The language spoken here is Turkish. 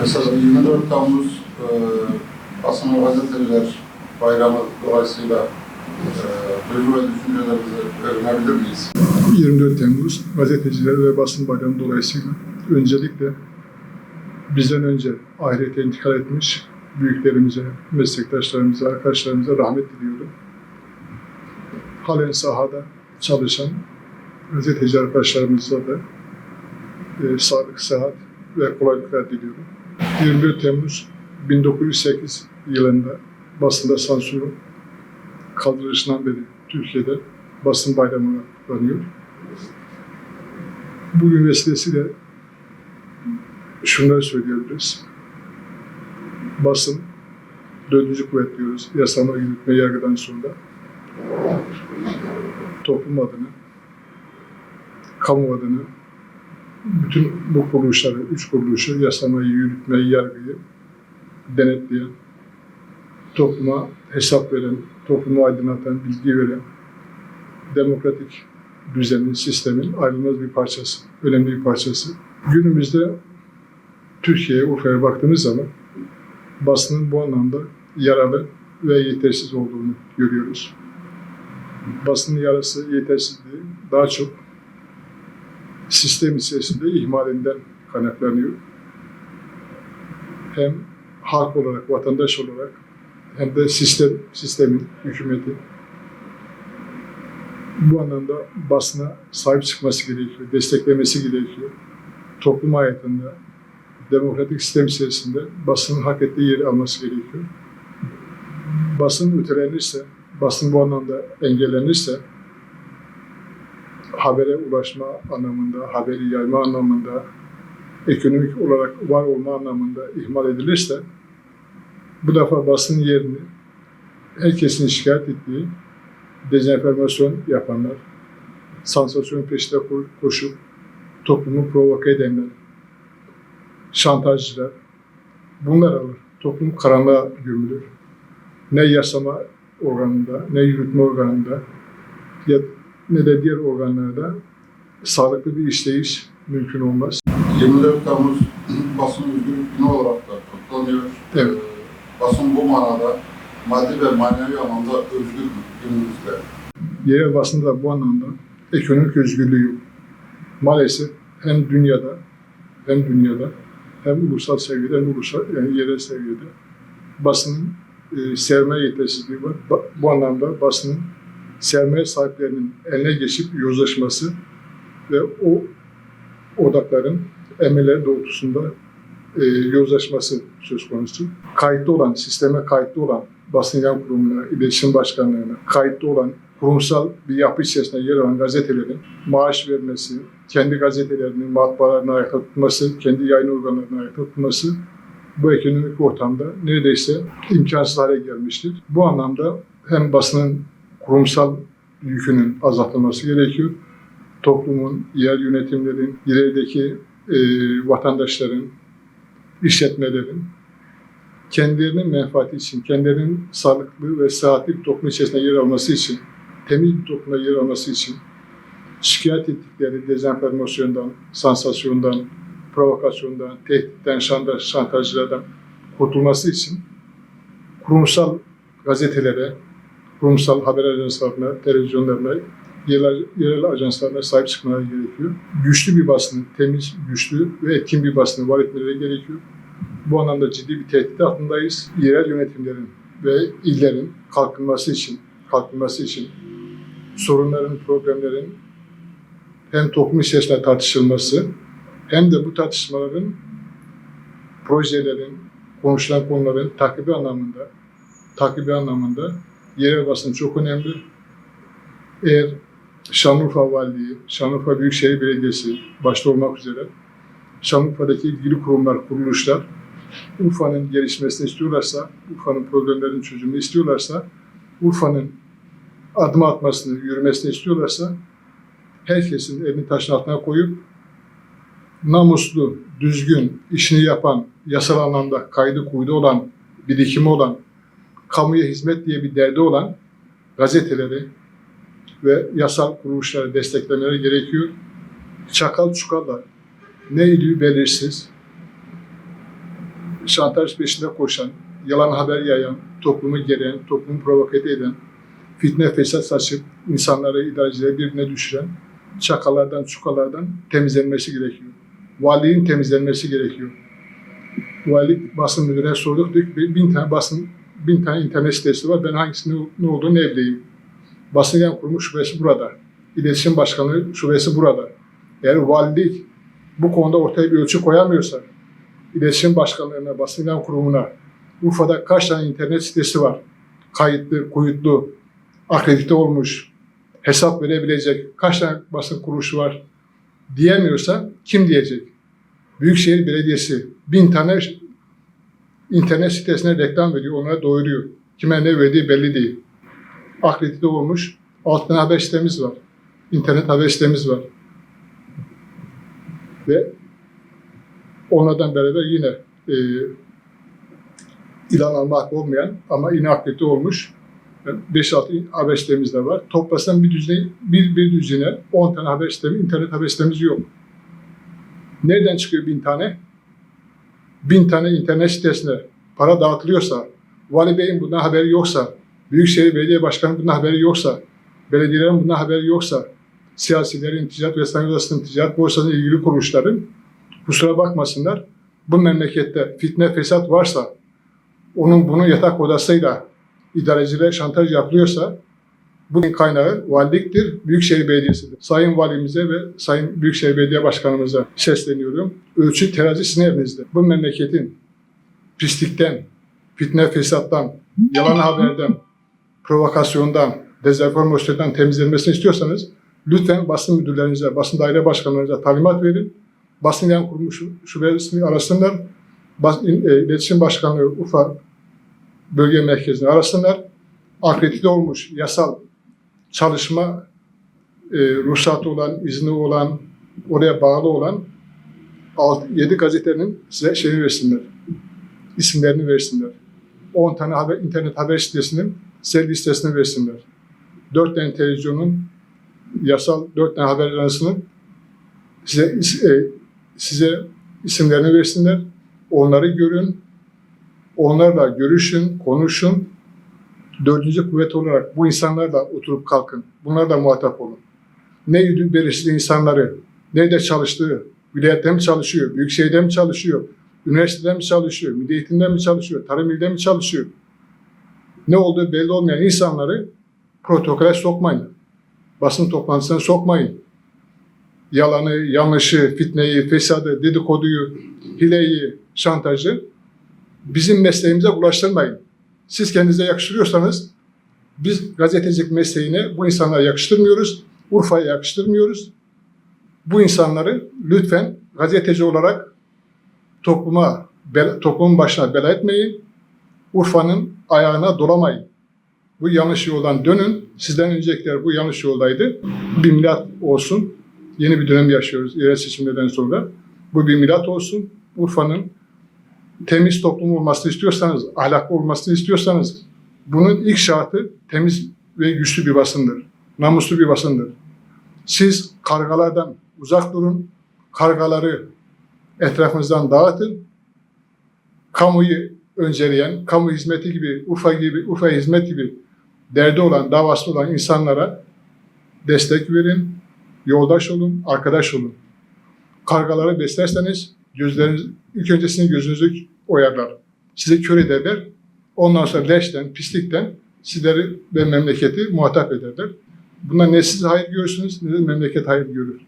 Mesela 24 Temmuz e, ve gazeteciler bayramı dolayısıyla e, duygu ve miyiz? 24 Temmuz Gazeteciler ve Basın Bayramı dolayısıyla öncelikle bizden önce ahirete intikal etmiş büyüklerimize, meslektaşlarımıza, arkadaşlarımıza rahmet diliyorum. Halen sahada çalışan gazeteci arkadaşlarımıza da e, sağlık, sıhhat ve kolaylıklar diliyorum. 24 Temmuz 1908 yılında basında sansürün kaldırılışından beri Türkiye'de basın bayramı kutlanıyor. Bugün vesilesiyle şunları söyleyebiliriz. Basın dördüncü kuvvet diyoruz. Yasama, yürütme, yargıdan sonra toplum adına, kamu adına bütün bu kuruluşları, üç kuruluşu, yasamayı, yürütmeyi, yargıyı denetleyen, topluma hesap veren, toplumu aydınlatan, bilgi veren, demokratik düzenin, sistemin ayrılmaz bir parçası, önemli bir parçası. Günümüzde Türkiye'ye, Urfa'ya baktığımız zaman basının bu anlamda yaralı ve yetersiz olduğunu görüyoruz. Basının yarası, yetersizliği daha çok sistem içerisinde ihmalinden kaynaklanıyor. Hem halk olarak, vatandaş olarak hem de sistem, sistemin, hükümetin bu anlamda basına sahip çıkması gerekiyor, desteklemesi gerekiyor. Toplum hayatında, demokratik sistem içerisinde basının hak ettiği yeri alması gerekiyor. Basın ötelenirse, basın bu anlamda engellenirse, habere ulaşma anlamında, haberi yayma anlamında, ekonomik olarak var olma anlamında ihmal edilirse, bu defa basın yerini herkesin şikayet ettiği dezenformasyon yapanlar, sansasyon peşinde ko- koşup toplumu provoke edenler, şantajcılar, bunlar alır. Toplum karanlığa gömülür. Ne yasama organında, ne yürütme organında, ya ne de diğer organlarda sağlıklı bir işleyiş mümkün olmaz. 24 Temmuz basın özgürlük günü olarak da kutlanıyor. Evet. E, basın bu manada maddi ve manevi anlamda özgür mü günümüzde? Yerel basında bu anlamda ekonomik özgürlüğü yok. Maalesef hem dünyada hem dünyada hem ulusal seviyede hem ulusal yani yerel seviyede basının e, sermaye yetersizliği var. Ba- bu anlamda basının sermaye sahiplerinin eline geçip yozlaşması ve o odakların emeller doğrultusunda e, yozlaşması söz konusu. Kayıtlı olan, sisteme kayıtlı olan basın yan kurumuna, iletişim başkanlığına kayıtlı olan kurumsal bir yapı içerisinde yer alan gazetelerin maaş vermesi, kendi gazetelerinin matbaalarına ayakta tutması, kendi yayın organlarına ayakta tutması bu ekonomik ortamda neredeyse imkansız hale gelmiştir. Bu anlamda hem basının kurumsal yükünün azaltılması gerekiyor, toplumun, yer yönetimlerin, ilerideki e, vatandaşların, işletmelerin kendilerinin menfaati için, kendilerinin sağlıklı ve sıhhatli bir toplum içerisinde yer alması için, temiz bir toplumda yer alması için şikayet ettikleri dezenformasyondan, sansasyondan, provokasyondan, tehditten, şantaj, şantajlardan kurtulması için kurumsal gazetelere, kurumsal haber ajanslarına, televizyonlarına, yerel, yerel ajanslarına sahip çıkmaları gerekiyor. Güçlü bir basını, temiz, güçlü ve etkin bir basını var etmeleri gerekiyor. Bu anlamda ciddi bir tehdit altındayız. Yerel yönetimlerin ve illerin kalkınması için, kalkınması için sorunların, problemlerin hem toplum içerisinde tartışılması hem de bu tartışmaların projelerin, konuşulan konuların takibi anlamında takibi anlamında yerel basın çok önemli. Eğer Şanlıurfa Valiliği, Şanlıurfa Büyükşehir Belediyesi başta olmak üzere Şanlıurfa'daki ilgili kurumlar, kuruluşlar Urfa'nın gelişmesini istiyorlarsa, Urfa'nın problemlerinin çözümünü istiyorlarsa, Urfa'nın adım atmasını, yürümesini istiyorlarsa herkesin elini taşın altına koyup namuslu, düzgün, işini yapan, yasal anlamda kaydı kuydu olan, birikimi olan, kamuya hizmet diye bir derdi olan gazeteleri ve yasal kuruluşları desteklemeleri gerekiyor. Çakal çukallar ne idüğü belirsiz, şantaj peşinde koşan, yalan haber yayan, toplumu geren, toplumu provoke eden, fitne fesat saçıp insanları, idarecileri birbirine düşüren çakallardan, çukalardan temizlenmesi gerekiyor. Valiliğin temizlenmesi gerekiyor. Valilik basın müdürüne sorduk, dedik bin tane basın, bin tane internet sitesi var, ben hangisinin ne olduğunu ne bileyim. Basın Yayın Kurumu şubesi burada. İletişim Başkanlığı şubesi burada. Eğer valilik bu konuda ortaya bir ölçü koyamıyorsa, İletişim Başkanlığı'na, Basın Yayın Kurumu'na, Urfa'da kaç tane internet sitesi var? Kayıtlı, kuyutlu, akredite olmuş, hesap verebilecek kaç tane basın kuruluşu var diyemiyorsa kim diyecek? Büyükşehir Belediyesi bin tane internet sitesine reklam veriyor, onlara doyuruyor. Kime ne verdiği belli değil. Akredite olmuş, alt tane haber sitemiz var. İnternet haber sitemiz var. Ve onlardan beraber yine e, ilan alma hakkı olmayan ama yine akredite olmuş 5-6 haber sitemiz de var. Toplasan bir düzine, bir, bir düzine 10 tane haber sitemi, internet haber sitemiz yok. Nereden çıkıyor bin tane? Bin tane internet sitesine para dağıtılıyorsa, Vali Bey'in bundan haberi yoksa, Büyükşehir Belediye Başkanı bundan haberi yoksa, belediyelerin bundan haberi yoksa, siyasilerin, ticaret ve sanayi odasının, ticaret borsasının ilgili kuruluşların kusura bakmasınlar, bu memlekette fitne fesat varsa, onun bunun yatak odasıyla idarecilere şantaj yapılıyorsa bunun kaynağı valiliktir, Büyükşehir Belediyesi'dir. Sayın Valimize ve Sayın Büyükşehir Belediye Başkanımıza sesleniyorum. Ölçü terazi sizin elinizde. Bu memleketin pislikten, fitne fesattan, yalan haberden, provokasyondan, dezenformasyondan temizlenmesini istiyorsanız lütfen basın müdürlerinize, basın daire başkanlarınıza talimat verin. Basın yan kurmuş şubesini arasınlar. Bas, e, İletişim Başkanlığı Urfa bölge merkezini arasınlar. Akredite olmuş yasal çalışma e, ruhsatı olan, izni olan, oraya bağlı olan 7 gazetenin size şeyini versinler. isimlerini versinler. 10 tane haber, internet haber sitesinin size listesini versinler. 4 tane televizyonun yasal 4 tane haber ajansının size, e, size isimlerini versinler. Onları görün, onlarla görüşün, konuşun. Dördüncü kuvvet olarak bu insanlarla oturup kalkın. Bunlarla muhatap olun. Ne yüdü belirsiz insanları, nerede çalıştığı, vilayette mi çalışıyor, büyükşehirde mi çalışıyor, üniversitede mi çalışıyor, milli mi çalışıyor, tarım ilde mi çalışıyor? Ne olduğu belli olmayan insanları protokole sokmayın. Basın toplantısına sokmayın. Yalanı, yanlışı, fitneyi, fesadı, dedikoduyu, hileyi, şantajı bizim mesleğimize ulaştırmayın. Siz kendinize yakıştırıyorsanız biz gazetecilik mesleğine bu insanlara yakıştırmıyoruz. Urfa'ya yakıştırmıyoruz. Bu insanları lütfen gazeteci olarak topluma, toplumun başına bela etmeyin. Urfa'nın ayağına dolamayın. Bu yanlış yoldan dönün. Sizden öncekiler bu yanlış yoldaydı. Bir milat olsun. Yeni bir dönem yaşıyoruz yerel seçimlerden sonra. Bu bir milat olsun. Urfa'nın temiz toplum olmasını istiyorsanız, ahlaklı olmasını istiyorsanız bunun ilk şartı temiz ve güçlü bir basındır. Namuslu bir basındır. Siz kargalardan uzak durun. Kargaları etrafınızdan dağıtın. Kamuyu önceleyen, kamu hizmeti gibi, Urfa gibi, Urfa hizmet gibi derdi olan, davası olan insanlara destek verin, yoldaş olun, arkadaş olun. Kargaları beslerseniz gözleriniz, ilk öncesini gözünüzü oyarlar. Sizi kör ederler. Ondan sonra leşten, pislikten sizleri ve memleketi muhatap ederler. Bundan ne siz hayır görürsünüz ne de memleket hayır görür.